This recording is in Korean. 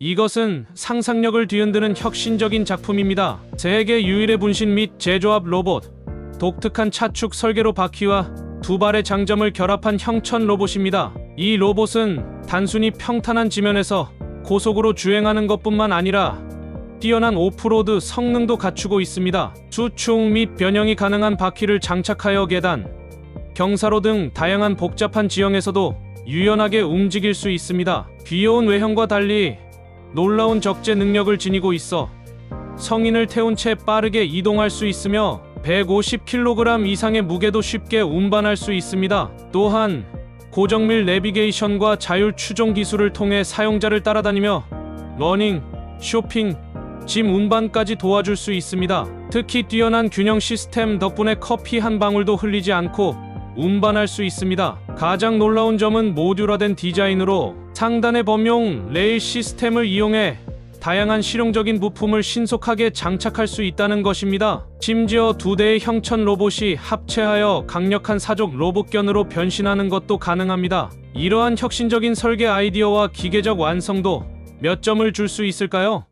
이것은 상상력을 뒤흔드는 혁신적인 작품입니다. 세계 유일의 분신 및 제조합 로봇. 독특한 차축 설계로 바퀴와 두 발의 장점을 결합한 형천 로봇입니다. 이 로봇은 단순히 평탄한 지면에서 고속으로 주행하는 것뿐만 아니라 뛰어난 오프로드 성능도 갖추고 있습니다. 수축 및 변형이 가능한 바퀴를 장착하여 계단, 경사로 등 다양한 복잡한 지형에서도 유연하게 움직일 수 있습니다. 귀여운 외형과 달리 놀라운 적재 능력을 지니고 있어 성인을 태운 채 빠르게 이동할 수 있으며 150kg 이상의 무게도 쉽게 운반할 수 있습니다. 또한 고정밀 내비게이션과 자율 추종 기술을 통해 사용자를 따라다니며 러닝, 쇼핑, 짐 운반까지 도와줄 수 있습니다. 특히 뛰어난 균형 시스템 덕분에 커피 한 방울도 흘리지 않고 운반할 수 있습니다. 가장 놀라운 점은 모듈화된 디자인으로 상단의 범용 레일 시스템을 이용해 다양한 실용적인 부품을 신속하게 장착할 수 있다는 것입니다. 심지어 두 대의 형천 로봇이 합체하여 강력한 사족 로봇견으로 변신하는 것도 가능합니다. 이러한 혁신적인 설계 아이디어와 기계적 완성도 몇 점을 줄 수 있을까요?